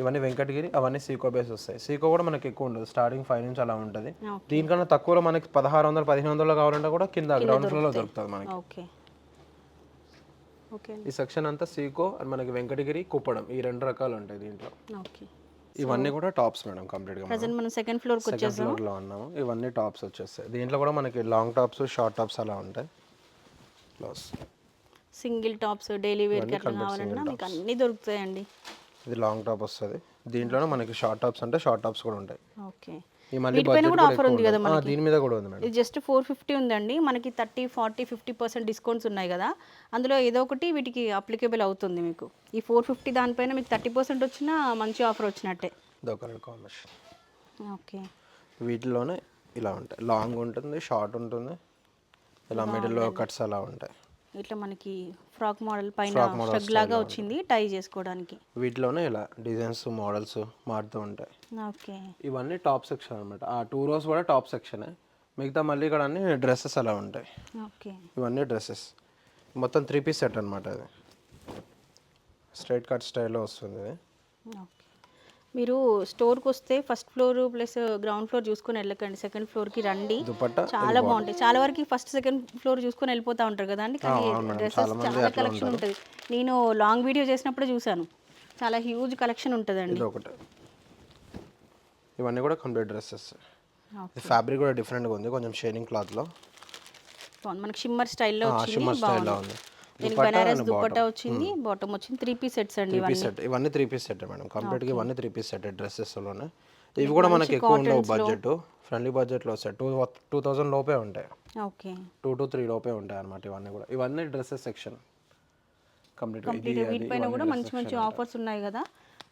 ఇవన్నీ వెంకటగిరి అవన్నీ సీకో బేస్ వస్తాయి. సీకో కూడా మనకి ఎక్కువ ఉండదు. స్టార్టింగ్ ఫైవ్ నుంచి అలా ఉంటుంది. దీనికన్నా తక్కువలో మనకి పదహారు వందలు పదిహేను వందలు కావాలంటే కూడా కింద గ్రౌండ్ ఫ్లోర్లో దొరుకుతుంది మనకి. ఓకే. ఈ సెక్షన్ అంతా సీకో అండ్ మనకి వెంకటగిరి కుప్పడం. ఈ రెండు రకాలు ఉంటాయి దీంట్లో. ఇవన్నీ కూడా టాప్స్ మేడం కంప్లీట్గా ప్రజెంట్ మనం సెకండ్ ఫ్లోర్కి సెకండ్ వచ్చేసాం ఫ్లోర్లో ఉన్నాము. ఇవన్నీ టాప్స్ వచ్చేస్తాయి. దీంట్లో కూడా మనకి లాంగ్ టాప్స్ షార్ట్ టాప్స్ అలా ఉంటాయి. క్లోజ్ సింగిల్ టాప్స్ డైలీ వేర్కి అట్లా కావాలన్నా మీకు అన్నీ దొరుకుతాయండి. ఇది లాంగ్ టాప్ వస్తుంది. దీంట్లోనే మనకి షార్ట్ టాప్స్ అంటే షార్ట్ టాప్స్ కూడా ఉంటాయి. ఓకే. ఈ మళ్ళీ budget కూడా ఆఫర్ ఉంది కదా. ఆ, దీని మీద కూడా ఉంది మేడం. ఇది జస్ట్ ఫోర్ ఫిఫ్టీ ఉందండి. మనకి thirty forty fifty percent discounts ఉన్నాయి కదా. అందులో ఏదో ఒకటి వీటికి అప్లికేబుల్ అవుతుంది మీకు. ఈ ఫోర్ ఫిఫ్టీ దానిపైన మీకు థర్టీ పర్సెంట్ వచ్చినా మంచి ఆఫర్ వచ్చినట్టే. ఓకే. వీటిలోనే ఇలా ఉంటాయి. లాంగ్ ఉంటుంది షార్ట్ ఉంటుంది. ఇలా మిడిల్లో కట్స్ అలా ఉంటాయి. ఇట్లా మనకి ఫ్రాక్ మోడల్ పైన స్ట్రగ్ లాగా వచ్చింది టై చేసుకోవడానికి. వీటిలోనే ఇలా డిజైన్స్ మోడల్స్ మారుతూ ఉంటాయి. ఓకే. ఇవన్నీ టాప్ సెక్షన్ అనమాట ఆ టూ రోస్ కూడా టాప్ సెక్షనే. మిగతా మళ్ళీ ఇక్కడ అన్ని డ్రెస్సెస్ అలా ఉంటాయి. ఓకే. ఇవన్నీ డ్రెస్సెస్. మొత్తం త్రీ పీస్ సెట్ అనమాట ఇది స్ట్రైట్ కట్ స్టైల్లో వస్తుంది ఇది. మీరు స్టోర్కి వస్తే first floor plus ground floor చూసుకొని వెళ్ళకండి. సెకండ్ ఫ్లోర్కి రండి. చాలా బాగుంటాయి. చాలా వరకు ఫస్ట్ సెకండ్ ఫ్లోర్ చూసుకొని వెళ్ళిపోతా ఉంటారు కదా అండి. కానీ డ్రెస్సెస్ చాలా కలెక్షన్ ఉంటుంది. నేను లాంగ్ వీడియో చేసినప్పుడే చూశాను. చాలా హ్యూజ్ కలెక్షన్ ఉంటుందండి. ఇది ఒకటి. ఇవన్నీ కూడా కంప్లీట్ డ్రెస్సెస్. ఫ్యాబ్రిక్ కూడా డిఫరెంట్గా ఉంది. కొంచెం షేడింగ్ క్లాత్లో. మనకి షిమ్మర్ స్టైల్లో వచ్చింది. షిమ్మర్ స్టైల్లో ఉంది. దీనికి బనారస్ దుపట్టా వచ్చింది బాటమ్ వచ్చింది త్రీ పీస్ సెట్స్ అండి త్రీ పీస్ సెట్ ఇవన్నీ త్రీ పీస్ సెట్ మేడం. కంప్లీట్గా ఇవన్నీ త్రీ పీస్ సెట్ డ్రెస్సెస్లోనే ఇవి కూడా మనకి ఎక్కువ ఉండవు బడ్జెట్ ఫ్రెండ్లీ బడ్జెట్లో వస్తాయి టూ టూ థౌజండ్ లోపే ఉంటాయి. ఓకే టూ టు త్రీ లోపే ఉంటాయి అనమాట ఇవన్నీ కూడా. ఇవన్నీ డ్రెస్సెస్ సెక్షన్ కంప్లీట్ వీటిపైన కూడా మంచి మంచి ఆఫర్స్ ఉన్నాయి కదా.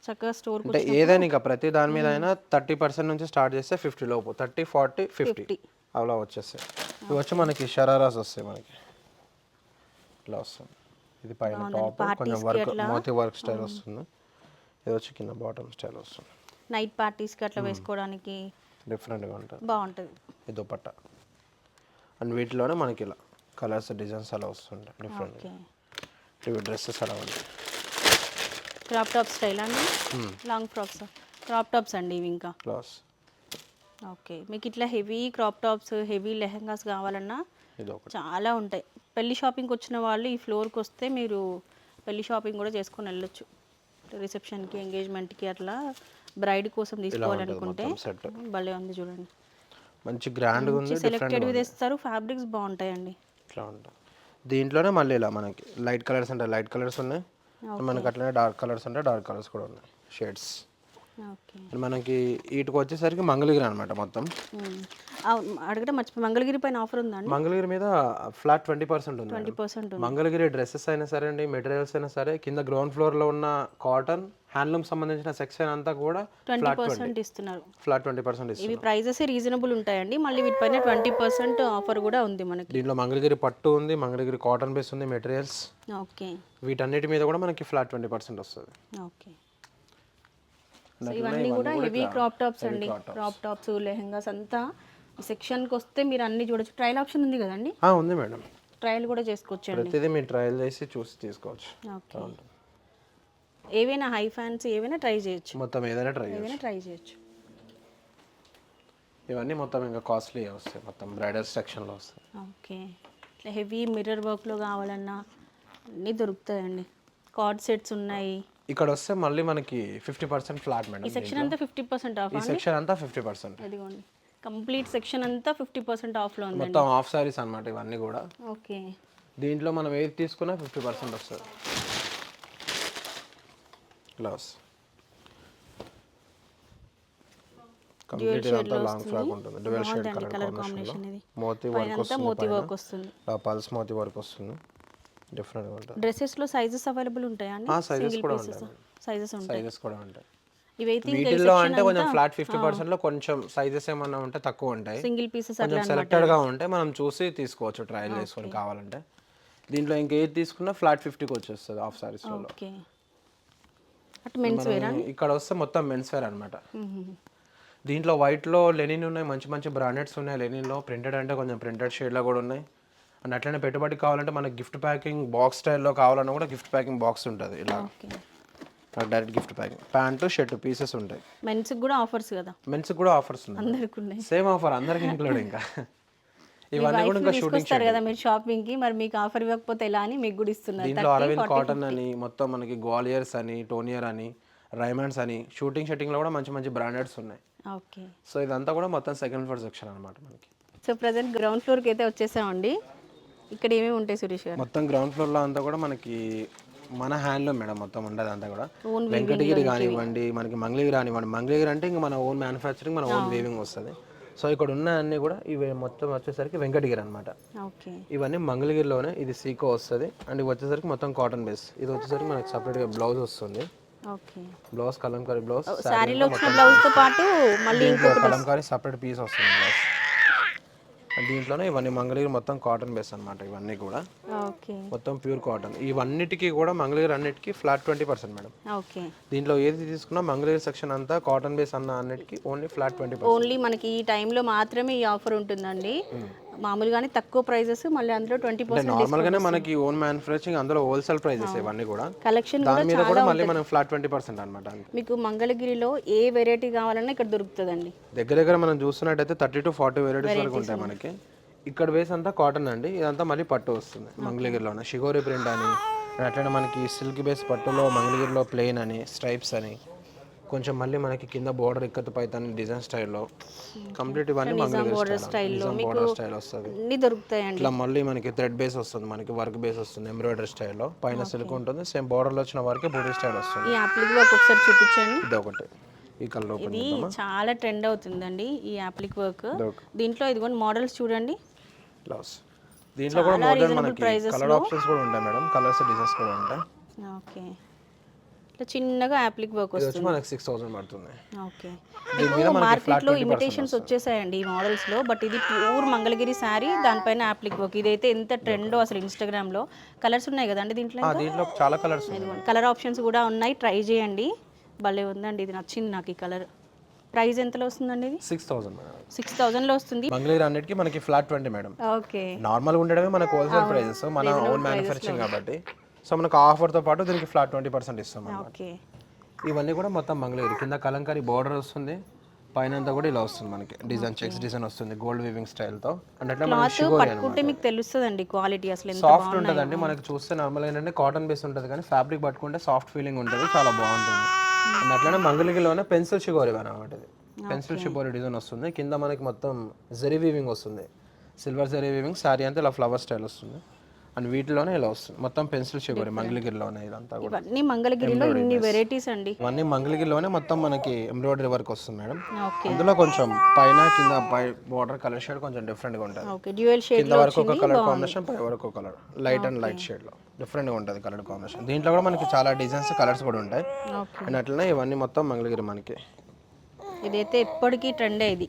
చక్కగా స్టోర్కి అంటే ఏదైనా ఇంకా ప్రతి దాని మీద అయినా థర్టీ పర్సెంట్ నుంచి స్టార్ట్ చేస్తే ఫిఫ్టీ లోపు. థర్టీ ఫార్టీ ఫిఫ్టీ అలా వచ్చేస్తాయి. ఇవి వచ్చి మనకి షరారాస్ వస్తాయి మనకి. ఇలా వస్తుంది. ఇది పైన టాప్ కొంచెం వర్క్ మోతి వర్క్ స్టైల్ వస్తుంది. ఇది వచ్చి కింద బాటమ్ స్టైల్ వస్తుంది. నైట్ పార్టీస్కి అట్లా వేసుకోవడానికి డిఫరెంట్గా ఉంటుంది. బాగుంటుంది. ఇది దుపట్టా. అండ్ వీటిలోనే మనకి ఇలా కలర్స్ డిజైన్స్ అలా వస్తుంటాయి. Different okay. ఇవి డ్రెస్సెస్ అలా ఉంటాయి. క్రాప్ టాప్ స్టైల్ అండి? లాంగ్ ఫ్రాక్స్ క్రాప్ టాప్స్ అండి ఇవి ఇంకా? Class okay. మీకు ఇట్లా heavy crop tops heavy lehengas కావాలన్నా చాలా ఉంటాయి. పెళ్ళి షాపింగ్కి వచ్చిన వాళ్ళు ఈ ఫ్లోర్కి వస్తే మీరు పెళ్ళి షాపింగ్ కూడా చేసుకొని వెళ్ళొచ్చు. రిసెప్షన్కి ఎంగేజ్మెంట్కి అట్లా బ్రైడ్ కోసం తీసుకోవాలనుకుంటే భలే ఉంది చూడండి. మంచి గ్రాండ్గా ఉంది సెలెక్టెడ్ తెస్తారు ఫ్యాబ్రిక్స్ బాగుంటాయండి. ఇట్లా ఉంటుంది. దీంట్లోనే మళ్ళీ ఇలా మనకి లైట్ కలర్స్ అంటే లైట్ కలర్స్ ఉన్నాయి. మనకి అట్లనే డార్క్ కలర్స్ అంటే డార్క్ కలర్స్ కూడా ఉన్నాయి. షేడ్స్. మనకి వీటికి వచ్చేసరికి మంగళగిరి అనమాట మొత్తం. అడగడం మర్చిపోయి. మంగళగిరి పైన ఆఫర్ ఉందండి మంగళగిరి మీద ఫ్లాట్ ట్వంటీ పర్సెంట్ ఉంది ట్వంటీ. పర్సెంట్ మంగళగిరి డ్రెస్సెస్ అయినా సరే అండి మెటీరియల్స్ అయినా సరే కింద గ్రౌండ్ ఫ్లోర్లో ఉన్న కాటన్ హ్యాండ్లూమ్ సంబంధించిన సెక్షన్ అంతా కూడా ట్వంటీ పర్సెంట్ ఇస్తున్నారు. ఫ్లాట్ ట్వంటీ పర్సెంట్ ఇస్తుంది ఇవి ప్రైజెస్ రీజనబుల్ ఉంటాయండి? మళ్ళీ వీటిపైన ట్వంటీ పర్సెంట్ ఆఫర్ కూడా ఉంది మనకి. దీంట్లో మంగళగిరి పట్టు ఉంది మంగళగిరి కాటన్ బేస్ ఉంది మెటీరియల్స్. ఓకే. వీటన్నిటి మీద కూడా మనకి ఫ్లాట్ ట్వంటీ పర్సెంట్ వస్తుంది. ఓకే. సో ఇవన్నీ కూడా హెవీ క్రాప్ టాప్స్ అండి. Crop tops. లెహెంగాస్ అంతా. సెక్షన్కి వస్తే మీరు అన్ని చూడొచ్చు. ట్రయల్ ఆప్షన్ ఉంది కదండి? ఉంది మేడం. ట్రయల్ కూడా చేసుకోవచ్చు అండి ప్రతిదీ మీరు ట్రయల్ చేసి చూసి తీసుకోవచ్చు. ఓకే. ఏవైనా హై ఫ్యాన్స్ ఏవైనా ట్రై చేయొచ్చు. మొత్తం ఏదైనా ట్రై చేయొచ్చు. ఏవైనా ట్రై చేయొచ్చు. ఇవన్నీ మొత్తం ఇంకా కాస్ట్లీ వస్తాయి. మొత్తం బ్రైడల్ సెక్షన్లో వస్తాయి. ఓకే. ఇట్లా హెవీ మిర్రర్ వర్క్లో కావాలన్నా అన్నీ దొరుకుతాయండి. కార్డ్ సెట్స్ ఉన్నాయి. ఇక్కడ వస్తే మళ్ళీ మనకి ఫిఫ్టీ పర్సెంట్ ఫ్లాట్ మేడం ఈ సెక్షన్ అంతా ఫిఫ్టీ పర్సెంట్ ఆఫ్ ఈ సెక్షన్ అంతా ఫిఫ్టీ పర్సెంట్ అదిగోండి కంప్లీట్ సెక్షన్ అంతా ఫిఫ్టీ పర్సెంట్ ఆఫ్లో ఉంది మొత్తం ఆఫ్ సారీస్ అన్నమాట ఇవన్నీ కూడా. ఓకే. దీంట్లో మనం ఏది తీసుకున్నా ఫిఫ్టీ పర్సెంట్ వస్తుంది. వస్తుంది కంప్లీట్ ఇదంతా లాంగ్ ఫ్రాక్ ఉంటుంది. డ్యువల్ షేడ్ కలర్ కాంబినేషన్ ఇది. మోతీ వర్క్ అంతా వస్తుంది మోతీ వర్క్ వస్తుంది. పల్స్ మోతీ వర్క్ వస్తుంది. డిఫరెంట్గా ఉంటుంది డ్రెస్సెస్లో సైజెస్ అవైలబుల్ ఉంటాయా అండి? ఆ, సింగిల్ కూడా ఉంటాయి. సైజెస్ ఉంటాయి. సైజెస్ కూడా ఉంటాయి. ఇవైతే వీటిల్లో అంటే కొంచెం ఫ్లాట్ ఫిఫ్టీ పర్సెంట్లో కొంచెం సైజెస్ ఏమన్నా ఉంటే తక్కువ ఉంటాయి. సింగిల్ పీసెస్ కొంచెం సెలెక్టెడ్గా ఉంటే మనం చూసి తీసుకోవచ్చు ట్రయల్ చేసుకొని కావాలంటే. దీంట్లో ఇంకేది తీసుకున్నా ఫ్లాట్ ఫిఫ్టీకి వచ్చేస్తుంది ఆఫ్ సారీస్లో. మెన్స్ వేరా ఇక్కడ వస్తే మొత్తం మెన్స్ వేర్ అనమాట దీంట్లో white లో లెనిన్ ఉన్నాయి మంచి మంచి బ్రాండెడ్స్ ఉన్నాయి. లెనిన్లో ప్రింటెడ్ అంటే కొంచెం ప్రింటెడ్ షేడ్లో కూడా ఉన్నాయి. అండ్ అట్లనే పెట్టుబడి కావాలంటే మనకి గిఫ్ట్ ప్యాకింగ్ బాక్స్ స్టైల్లో కావాలన్నా కూడా గిఫ్ట్ ప్యాకింగ్ బాక్స్ ఉంటుంది ఇలా. Direct gift packing. Pant shirt pieces ఉంటాయి. మెన్స్కి కూడా ఆఫర్స్ కదా? మెన్స్ కూడా ఆఫర్స్ ఉన్నాయి. సేమ్ ఆఫర్ అందరికి ఇంక్లూడ్ ఇంకా. *laughs* ఇవన్నీ కూడా ఇంకా షూటింగ్ కదా మీరు షాపింగ్కి మరి మీకు ఆఫర్ ఇవ్వకపోతే ఎలా అని మీకు కూడా ఇస్తున్నారు. దీంట్లో అరవింద్ కాటన్ అని మొత్తం మనకి గ్వాలియర్స్ అని టోనియర్ అని రైమండ్స్ అని షూటింగ్ షూటింగ్లో కూడా మంచి మంచి బ్రాండెడ్స్ ఉన్నాయి. ఓకే సో ఇదంతా కూడా మొత్తం సెకండ్ ఫ్లోర్ సెక్షన్ అనమాట మనకి. సో ప్రజెంట్ గ్రౌండ్ ఫ్లోర్కి అయితే వచ్చేసామండి. ఇక్కడ ఏమేమి ఉంటాయి సురేష్ గారు? మొత్తం గ్రౌండ్ ఫ్లోర్లో అంతా కూడా మనకి మన హ్యాండ్లూమ్ మేడం మొత్తం ఉండదు అంతా కూడా. వెంకటగిరి కానివ్వండి మనకి మంగళగిరి కానివ్వండి మంగళగిరి అంటే ఇంకా మన ఓన్ మ్యానుఫ్యాక్చరింగ్ మన ఓన్ వీవింగ్ వస్తుంది. సో ఇక్కడ ఉన్న అన్ని కూడా ఇవి మొత్తం వచ్చేసరికి వెంకటగిరి అనమాట ఇవన్నీ మంగళగిరిలోనే ఇది సీకో వస్తుంది. అండ్ ఇవి వచ్చేసరికి మొత్తం కాటన్ బేస్ ఇది వచ్చేసరికి మనకి సపరేట్గా బ్లౌజ్ వస్తుంది. బ్లౌజ్ కలంకారీ బ్లౌజ్ పాటు మళ్ళీ కలంకారీ సపరేట్ పీస్ వస్తుంది బ్లౌజ్ దీంట్లోనే ఇవన్నీ మంగళగిరి మొత్తం కాటన్ బేస్ అన్నమాట ఇవన్నీ కూడా. మొత్తం ప్యూర్ కాటన్ ఇవన్నిటికీ కూడా మంగళగిరి అన్నిటికీ flat twenty percent madam. Okay. దీంట్లో ఏది తీసుకున్నా మంగళగిరి సెక్షన్ అంతా కాటన్ బేస్ అన్న అన్నిటికీ ఓన్లీ ఫ్లాట్ ట్వంటీ ఓన్లీ మనకి ఈ టైంలో మాత్రమే ఈ ఆఫర్ ఉంటుందండి. మామూలుగానే తక్కువ ప్రైజెస్ మళ్ళీ అందులో ట్వంటీ పర్సెంట్ నార్మల్గానే మనకి ఓన్ మ్యానుఫ్యాక్చరింగ్ అందులో హోల్సేల్ ప్రైజెస్ ఇవన్నీ కూడా. కలెక్షన్ దాని మీద కూడా మళ్ళీ మనం ఫ్లాట్ ట్వంటీ పర్సెంట్ అనమాట మీకు మంగళగిరిలో ఏ వెరైటీ కావాలన్నా ఇక్కడ దొరుకుతుందండి. దగ్గర దగ్గర మనం చూస్తున్నట్టయితే థర్టీ టు ఫార్టీ వెరైటీస్ వరకు ఉంటాయి మనకి. ఇక్కడ బేస్ అంతా కాటన్ అండి ఇదంతా మళ్ళీ పట్టు వస్తుంది మంగళగిరిలోనే. షిగోరి ప్రింట్ అని అట్లనే మనకి సిల్క్ బేస్ పట్టులో మంగళగిరిలో ప్లెయిన్ అని స్ట్రైప్స్ అని. కొంచెం మళ్ళీ మనకి కింద బోర్డర్ ఇక్కత్ పైతాని డిజైన్ స్టైల్లో కంప్లీట్ ఇవన్నీ Mangalagiri style Nizam border style వస్తుంది. అన్ని దొరుకుతాయండి. ఇట్లా మళ్ళీ మనకి థ్రెడ్ బేస్ వస్తుంది మనకి వర్క్ బేస్ వస్తుంది ఎంబ్రాయిడరీ స్టైల్లో పైన సిల్క్ ఉంటుంది సేమ్ బోర్డర్లో వచ్చిన వరకే బూటీ స్టైల్ వస్తుంది. ఈ యాప్లిక్ వర్క్ ఒకసారి చూపించండి. ఇది ఒకటి. ఈ కలర్ ఇది చాలా ట్రెండ్ అవుతుందండి ఈ యాప్లిక్ వర్క్ దీంట్లో ఇదిగోండి మోడల్స్ చూడండి. బ్లౌజ్ దీంట్లో కూడా మోడల్ మనకి కలర్ ఆప్షన్స్ కూడా ఉంటాయి మేడం. కలర్స్ డిజైన్స్ కూడా ఉంటాయి. ఓకే ఇట్లా చిన్నగా యాప్లిక్ వర్క్ వస్తుంది. మనకి సిక్స్ థౌసండ్ పడుతుంది ఓకే. మనకి మార్కెట్లో ఇమిటేషన్స్ వచ్చేసాయండి ఈ మోడల్స్లో బట్ ఇది ప్యూర్ మంగళగిరి శారీ దానిపైన యాప్లిక్ వర్క్. ఇదైతే ఎంత ట్రెండో అసలు ఇన్స్టాగ్రామ్లో కలర్స్ ఉన్నాయి కదండి దీంట్లో దీంట్లో చాలా కలర్స్ ఉన్నాయి. కలర్ ఆప్షన్స్ కూడా ఉన్నాయి. ట్రై చేయండి. భలే ఉందండి ఇది నచ్చింది నాకు ఈ కలర్ ప్రైస్ ఎంతలో వస్తుందండి ఇది? సిక్స్ థౌసండ్ సిక్స్ థౌజండ్లో వస్తుంది. మంగళగిరి అన్నిటికీ మనకి flat twenty madam. Okay. Normal ఉండడమే మనకు హోల్సేల్ ప్రైజెస్ మన ఓన్ మ్యానుఫ్యాక్చరింగ్ కాబట్టి. సో మనకు ఆఫర్తో పాటు దీనికి ఫ్లాట్ ట్వంటీ పర్సెంట్ ఇస్తాం అన్నమాట ఓకే. ఇవన్నీ కూడా మొత్తం మంగళగిరి కింద కలంకారీ బార్డర్ వస్తుంది పైన అంతా కూడా ఇలా వస్తుంది మనకి. డిజైన్ చెక్స్ డిజైన్ వస్తుంది గోల్డ్ వీవింగ్ స్టైల్తో అంటే అట్లా మనకి క్లాత్ షిగోరి పట్టుకుంటే మీకు తెలుస్తుందండి క్వాలిటీ అసలు ఎంత సాఫ్ట్ ఉంటుందండి మనకి చూస్తే నార్మల్ ఏంటంటే కాటన్ బేస్ ఉంటుంది కానీ ఫ్యాబ్రిక్ పట్టుకుంటే సాఫ్ట్ ఫీలింగ్ ఉంటుంది చాలా బాగుంటుంది. అండ్ అట్లనే మంగళగిరిలోనే పెన్సిల్ షిగోరి అనమాట ఇది. పెన్సిల్ షిగోరి డిజైన్ వస్తుంది. కింద మనకి మొత్తం జరీ వీవింగ్ వస్తుంది. సిల్వర్ జరీ వీవింగ్ శారీ అంతా ఇలా ఫ్లవర్ స్టైల్ వస్తుంది. అండ్ వీటిలోనే ఇలా వస్తుంది. మొత్తం పెన్సిల్ షేప్ మంగళగిరిలోనే ఇదంతా కూడా ఇవన్నీ మంగళగిరిలో ఇన్ని వెరైటీస్ అండి. ఇవన్నీ మంగళగిరిలోనే మొత్తం మనకి ఎంబ్రాయిడరీ వర్క్ వస్తుంది మేడం. ఓకే అందులో కొంచెం పైన కింద పై బార్డర్ కలర్ షేడ్ కొంచెం డిఫరెంట్గా ఉంటుంది. ఓకే డ్యూయల్ షేడ్ కింద వరకు ఒక కలర్ కాంబినేషన్ పై వరకు ఒక కలర్ లైట్ అండ్ లైట్ షేడ్లో డిఫరెంట్గా ఉంటుంది కలర్ కాంబినేషన్ దీంట్లో కూడా మనకి చాలా డిజైన్స్ కలర్స్ కూడా ఉంటాయి. ఓకే అండ్ అట్లనే ఇవన్నీ మొత్తం మంగళగిరి మనకి. ఇదైతే ఎప్పటికీ ట్రెండే ఇది.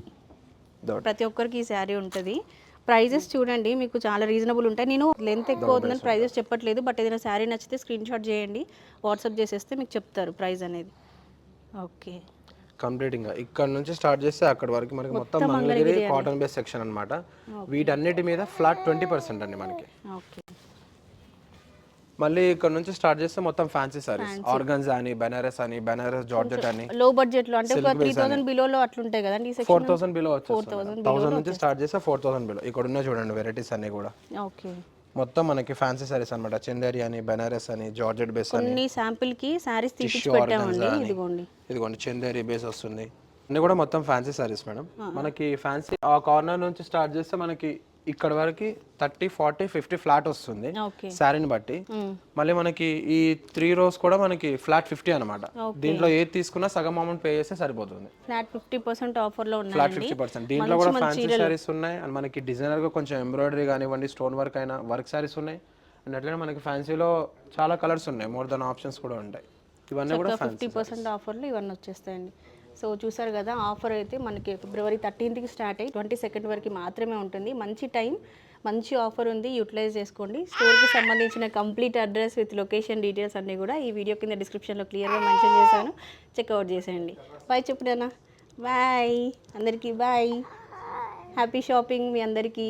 ప్రతి ఒక్కరికి ఈ శారీ ఉంటుంది. ప్రైజెస్ చూడండి మీకు చాలా రీజనబుల్ ఉంటాయి. నేను లెంత్ ఎక్కువ అవుతుందని ప్రైజెస్ చెప్పట్లేదు బట్ ఏదైనా శారీ నచ్చితే స్క్రీన్ షాట్ చేయండి వాట్సాప్ చేసేస్తే మీకు చెప్తారు ప్రైస్ అనేది. ఓకే. కంప్లీటింగ్ ఇక్కడ నుంచి స్టార్ట్ చేస్తే అక్కడ వరకు మనకి మొత్తం మంగళగిరి కాటన్ బేస్ సెక్షన్ అన్నమాట. వీటన్నిటి మీద ఫ్లాట్ ట్వంటీ పర్సెంట్ అండి మనకి. ఓకే. మళ్ళీ ఇక్కడ నుంచి స్టార్ట్ చేస్తే మొత్తం ఫ్యాన్సీ సారీస్ ఆర్గన్స్ అని బెనారస్ అని బెనారస్ జార్జెట్ అని లో బడ్జెట్లో అంటే ఒక త్రీ థౌసండ్ బిలోలో అట్లుంటాయి కదండి ఈ ఫోర్ సెక్షన్ థౌసండ్ బిలో వచ్చేస్తుంది థౌసండ్ నుంచి స్టార్ట్ చేస్తే ఫోర్ థౌసండ్ బిలో ఇక్కడ ఉన్నాయి చూడండి వెరైటీస్ అన్ని కూడా. ఓకే మొత్తం మనకి ఫ్యాన్సీ సారీస్ అన్నమాట. చందేరి అని బెనారస్ అని జార్జెట్ బేస్ అని. కొన్ని శాంపిల్కి తీపిచ్చి Tissue పెట్టామండి. ఇదిగోండి. ఇదిగోండి చందేరి బేస్ వస్తుంది. అన్ని కూడా మొత్తం ఫ్యాన్సీ సారీస్ మేడం మనకి ఫ్యాన్సీ ఆ కార్నర్ నుంచి స్టార్ట్ చేస్తే మనకి ఇక్కడ వరకు థర్టీ ఫార్టీ ఫిఫ్టీ ఫ్లాట్ వస్తుంది శారీని బట్టి. మళ్ళీ మనకి ఈ త్రీ రోస్ కూడా మనకి ఫ్లాట్ ఫిఫ్టీ అనమాట దీంట్లో ఏది తీసుకున్నా సగం అమౌంట్ పే చేస్తే సరిపోతుంది. ఫ్లాట్ ఫిఫ్టీ పర్సెంట్ ఆఫర్లో ఫ్లాట్ ఫిఫ్టీ పర్సెంట్. దీంట్లో కూడా ఫ్యాన్సీ సారీస్ ఉన్నాయి. అండ్ మనకి డిజైనర్గా కొంచెం ఎంబ్రాయిడరీ కానివ్వండి స్టోన్ వర్క్ అయినా వర్క్ సారీస్ ఉన్నాయి. అండ్ అట్లనే మనకి ఫ్యాన్సీలో చాలా కలర్స్ ఉన్నాయి. మోర్ దెన్ ఆప్షన్స్ కూడా ఉంటాయి. ఇవన్నీ కూడా ఫిఫ్టీ పర్సెంట్ ఆఫర్లు ఇవన్నీ వచ్చేస్తాయండి. సో చూసారు కదా ఆఫర్ అయితే మనకి ఫిబ్రవరి థర్టీన్త్కి స్టార్ట్ అయ్యి ట్వంటీ సెకండ్ వరకు మాత్రమే ఉంటుంది. మంచి టైం మంచి ఆఫర్ ఉంది యూటిలైజ్ చేసుకోండి. స్టోర్కి సంబంధించిన complete address with location details అన్నీ కూడా ఈ వీడియో కింద డిస్క్రిప్షన్లో క్లియర్గా మెన్షన్ చేశాను. చెక్అవుట్ చేసేయండి. బాయ్ చెప్పుడేనా బాయ్. అందరికీ బాయ్. హ్యాపీ షాపింగ్ మీ అందరికీ.